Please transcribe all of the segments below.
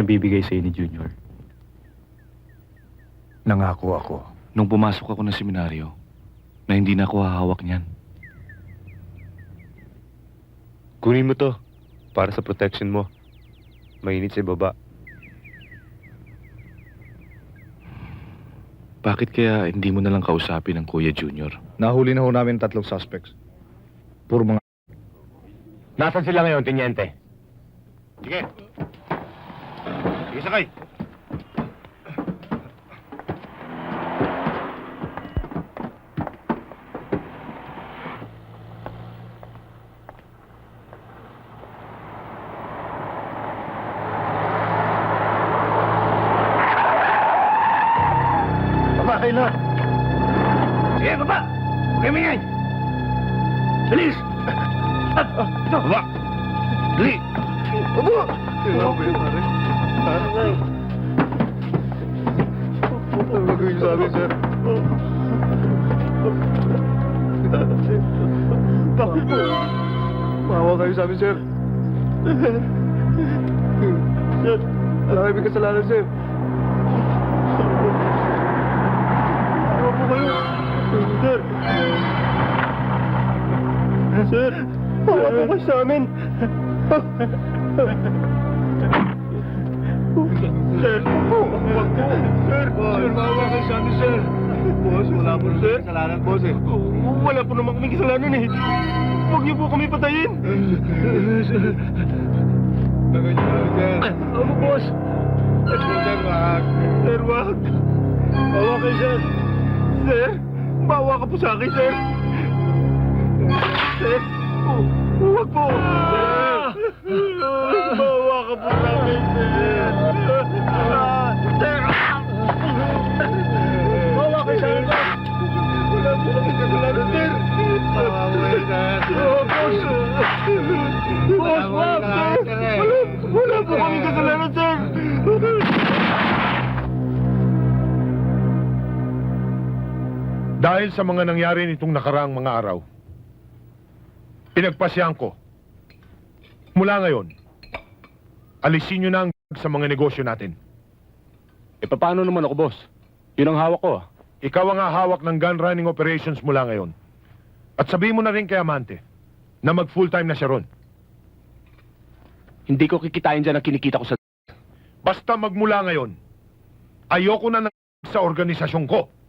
pinabibigay sa'yo ni Junior. Nangako ako. Nung pumasok ako ng seminaryo, na hindi na ako hahawak niyan. Kunin mo to. Para sa protection mo. Mainit sa baba. Bakit kaya hindi mo na lang kausapin ang Kuya Junior? Nahuli na ho namin tatlong suspects. Puro mga... Nasaan sila ngayon, Tiniente? Sige. Sige, sakay. Ano amin, sir? Bakit po? Maawa kayo sa amin, sir. Sir, wala kami kasalanan, sir. Maawa po kayo. Sir. Sir, maawa po kayo sa amin. po sir. kasalanan, boss eh. Wala po naman kami kasalanan eh. Huwag niyo po kami patayin. Bagay niyo kami, sir. Ano, boss? Sir, wag. Sir, wag. Maawa kayo, sir. Sir, maawa ka po sa akin, sir. Sir, huwag po. Sir, maawa ka po sa akin, sir. Sir, Dahil sa mga nangyari nitong nakaraang mga araw, pinagpasyahan ko, mula ngayon, alisin nyo na ang sa mga negosyo natin. E paano naman ako, boss? Yun ang hawak ko. ah. Ikaw ang hahawak ng gun running operations mula ngayon. At sabihin mo na rin kay Amante na mag full-time na siya ron. Hindi ko kikitain dyan ang kinikita ko sa... Basta magmula ngayon, ayoko na ng sa organisasyon ko.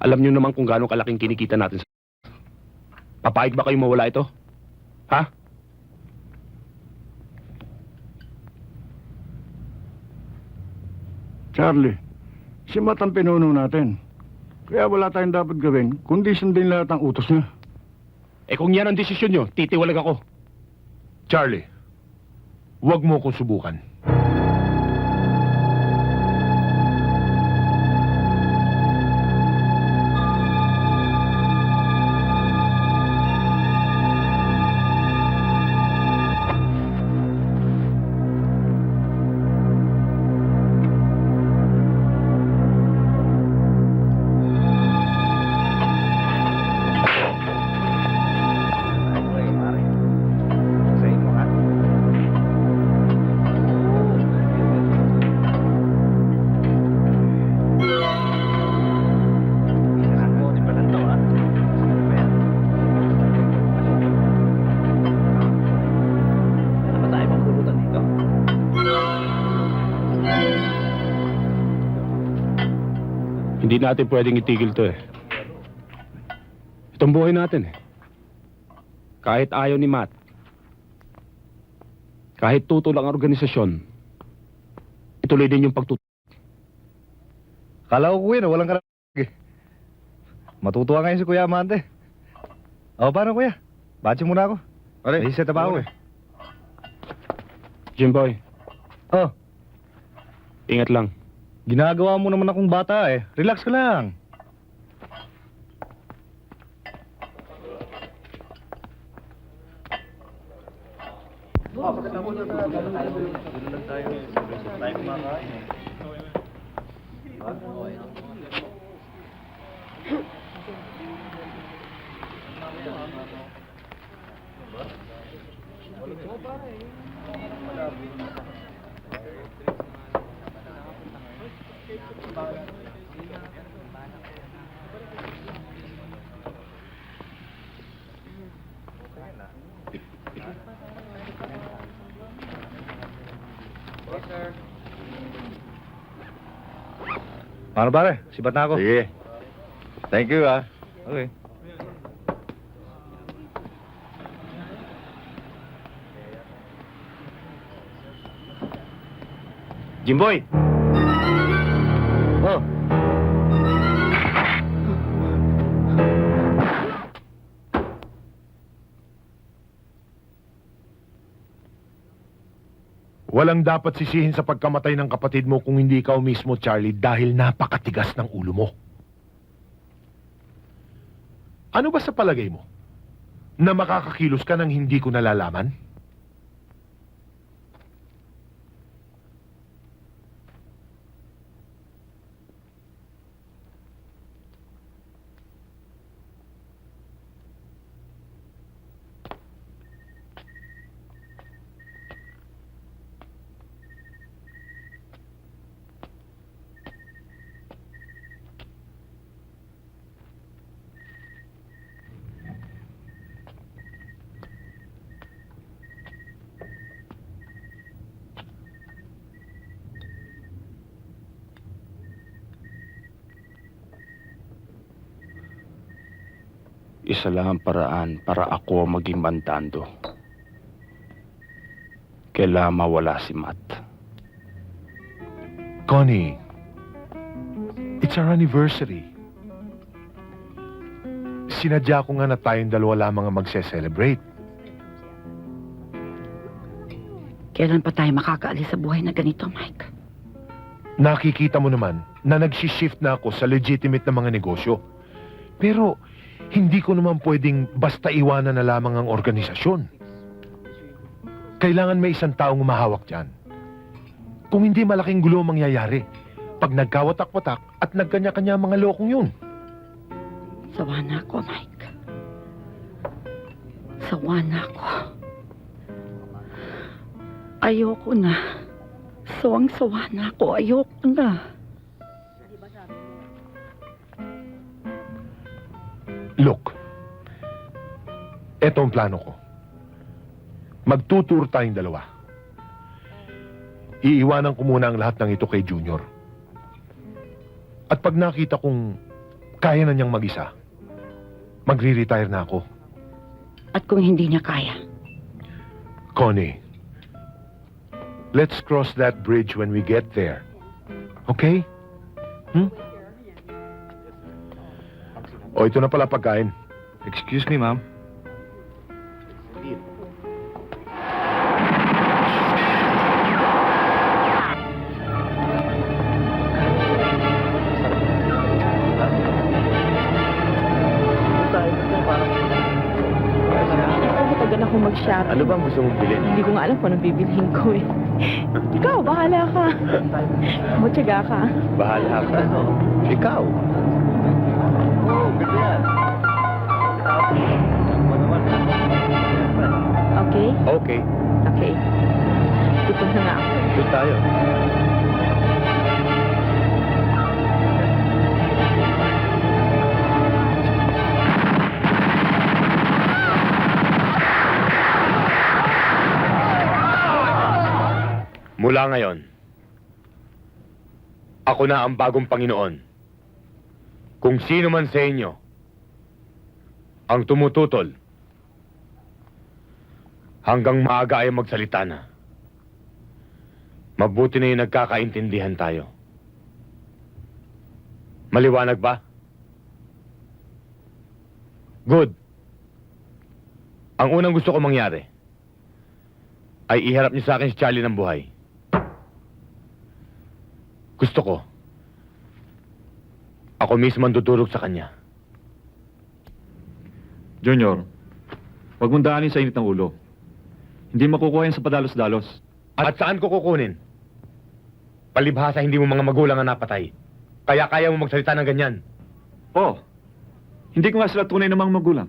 Alam niyo naman kung gaano kalaking kinikita natin sa... Papayag ba kayo mawala ito? Ha? Charlie, si Matt ang pinuno natin. Kaya wala tayong dapat gawin, kundi sundin lahat ang utos niya. Eh kung yan ang desisyon nyo, titiwalag ako. Charlie, huwag mo kong subukan. Hindi natin pwedeng itigil to eh. Itong buhay natin eh. Kahit ayaw ni Matt, kahit tutol ang organisasyon, ituloy din yung pagtutulong. Kala ko kuya na walang karag. Matutuwa ngayon si Kuya Amante. O, paano kuya? Batsi muna ako. Pare, May set up ako eh. Jimboy, Oh, ingat lang. Ginagawa mo naman akong bata eh. Relax ka lang. Wala Paano pare? Sibat na ako. Sige. Thank you ah. Okay. Jimboy! Walang dapat sisihin sa pagkamatay ng kapatid mo kung hindi ikaw mismo, Charlie, dahil napakatigas ng ulo mo. Ano ba sa palagay mo? Na makakakilos ka ng hindi ko nalalaman? Isa lang ang paraan para ako maging mandando. Kailangan mawala si Matt. Connie, it's our anniversary. Sinadya ko nga na tayong dalawa lamang ang magse-celebrate. Kailan pa tayo makakaalis sa buhay na ganito, Mike? Nakikita mo naman na nagsishift na ako sa legitimate na mga negosyo. Pero hindi ko naman pwedeng basta iwanan na lamang ang organisasyon. Kailangan may isang taong umahawak dyan. Kung hindi malaking gulo ang mangyayari, pag nagkawatak-watak at nagkanya-kanya mga lokong yun. Sawa na ako, Mike. Sawa na ako. Ayoko na. Sawang-sawa na ako. Ayoko na. Eto ang plano ko. Magtuturo tayong dalawa. Iiwanan ko muna ang lahat ng ito kay Junior. At pag nakita kong kaya na niyang mag-isa, magre-retire na ako. At kung hindi niya kaya, Connie, let's cross that bridge when we get there. Okay? Hmm? O, ito na pala pagkain. Excuse me, ma'am. Ako mag-shopping. Ano bang gusto mong bilhin? Hindi ko nga alam kung anong bibilhin ko eh. Ikaw, bahala ka. Matyaga ka. Bahala ka. Ikaw. Oh, ganda yan. Okay? Okay, Okay. Gutom na nga ako. doon tayo. Mula ngayon, ako na ang bagong Panginoon. Kung sino man sa inyo ang tumututol hanggang maaga ay magsalita na. Mabuti na yung nagkakaintindihan tayo. Maliwanag ba? Good. Ang unang gusto ko mangyari ay iharap niyo sa akin si Charlie ng buhay. Gusto ko. Ako mismo ang tutulog sa kanya. Junior, huwag mong daanin sa init ng ulo. Hindi makukuha yan sa padalos-dalos. At saan ko kukunin? Palibhasa hindi mo mga magulang ang napatay. Kaya kaya mo magsalita ng ganyan. Oo. Hindi ko nga sila tunay na mga magulang.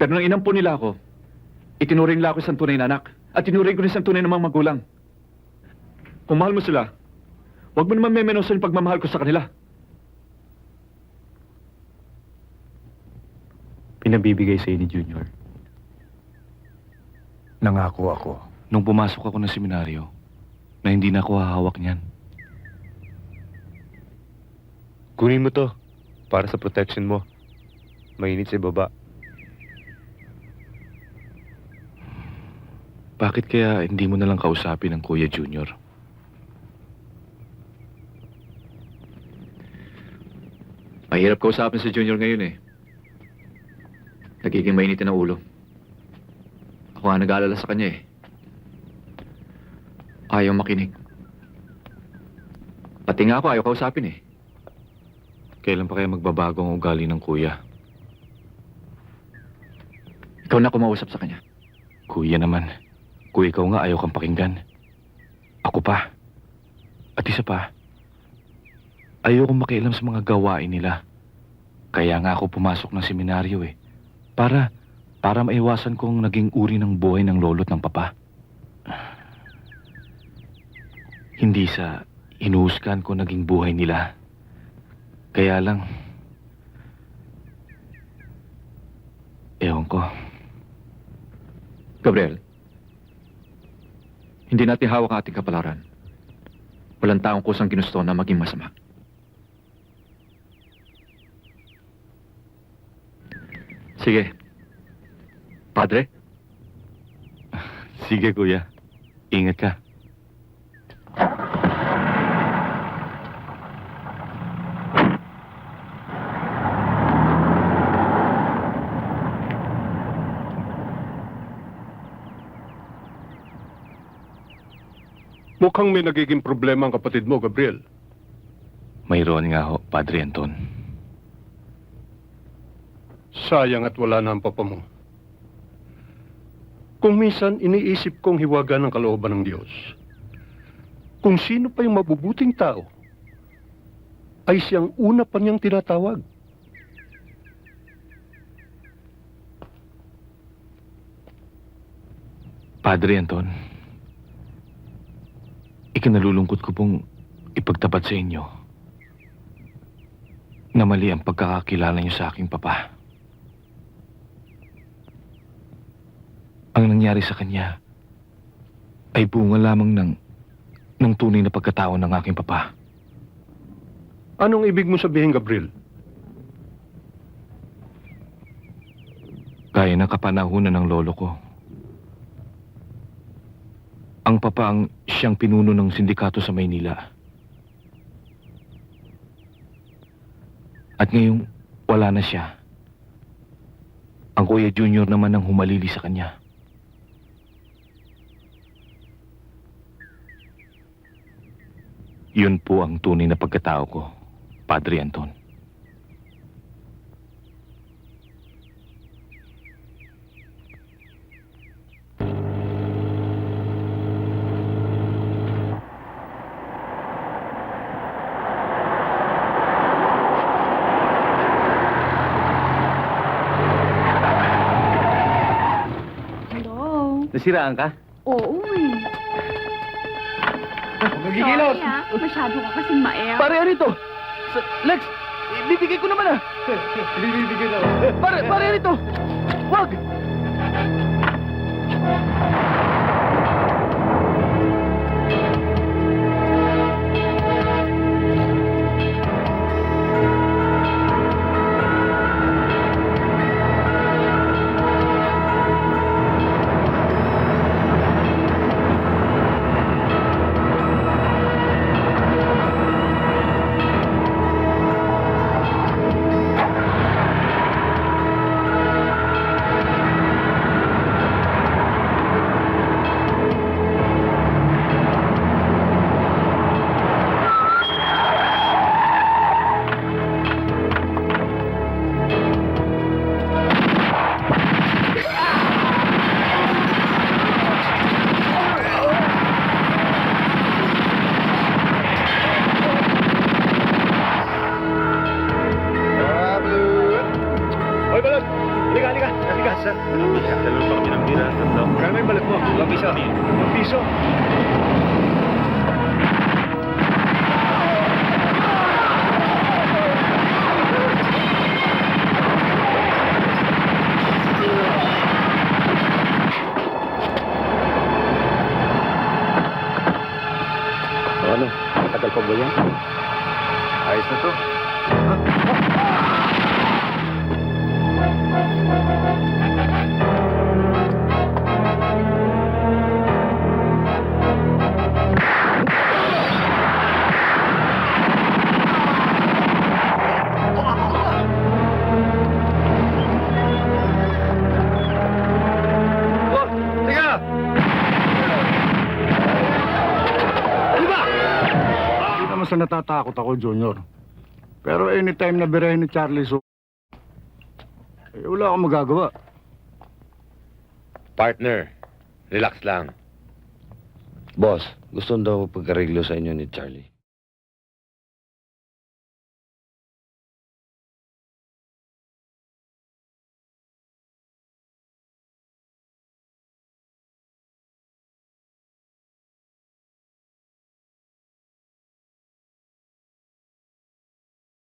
Pero nang inampo nila ako, itinuring nila ako isang tunay na anak. At tinuring ko rin isang tunay na mga magulang. Kung mahal mo sila, huwag mo naman memenosan yung pagmamahal ko sa kanila. pinabibigay sa ni Junior. Nangako ako. Nung pumasok ako ng seminaryo, na hindi na ako hahawak niyan. Kunin mo to para sa protection mo. Mainit sa baba. Bakit kaya hindi mo na lang kausapin ang Kuya Junior? Mahirap kausapin si Junior ngayon eh. Nagiging mainitin ang ulo. Ako nga nag-aalala sa kanya eh. Ayaw makinig. Pati nga ako ayaw kausapin eh. Kailan pa kaya magbabago ang ugali ng kuya? Ikaw na kumausap sa kanya. Kuya naman. Kuya ikaw nga ayaw kang pakinggan. Ako pa. At isa pa. Ayaw kong makialam sa mga gawain nila. Kaya nga ako pumasok ng seminaryo eh. Para, para maiwasan kong naging uri ng buhay ng lolo't ng papa. Hindi sa inuuskan ko naging buhay nila. Kaya lang, ewan ko. Gabriel, hindi natin hawak ang ating kapalaran. Walang taong kusang ginusto na maging masama. Sige. Padre? Sige, kuya. Ingat ka. Mukhang may nagiging problema ang kapatid mo, Gabriel. Mayroon nga ho, Padre Anton. Sayang at wala na ang papa mo. Kung minsan iniisip kong hiwaga ng kalooban ng Diyos, kung sino pa yung mabubuting tao, ay siyang una pa niyang tinatawag. Padre Anton, ikinalulungkot ko pong ipagtapat sa inyo na mali ang pagkakakilala niyo sa aking papa. Ang nangyari sa kanya ay bunga lamang ng ng tunay na pagkatao ng aking papa. Anong ibig mo sabihin, Gabriel? Gaya ng kapanahunan ng lolo ko. Ang papa ang siyang pinuno ng sindikato sa Maynila. At ngayong wala na siya. Ang Kuya Junior naman ang humalili sa kanya. Yun po ang tunay na pagkatao ko, Padre Anton. Hello? Nasiraan ka? Nagigilaw! Sorry ah, masyado ka kasing mael. Pare, ano ito? Sa- Lex, ibibigay ko naman ah! Ibibigay na Pare, pare, ano ito? Wag! Sir. Dalawa pa kami ng bira. Kaya may balot mo. Ilang piso? Ilang piso? pa ba yan? Ayos na to. Sa natatakot ako, Junior. Pero anytime na birahin ni Charlie so eh, wala akong magagawa. Partner, relax lang. Boss, gusto daw pagkareglo sa inyo ni Charlie.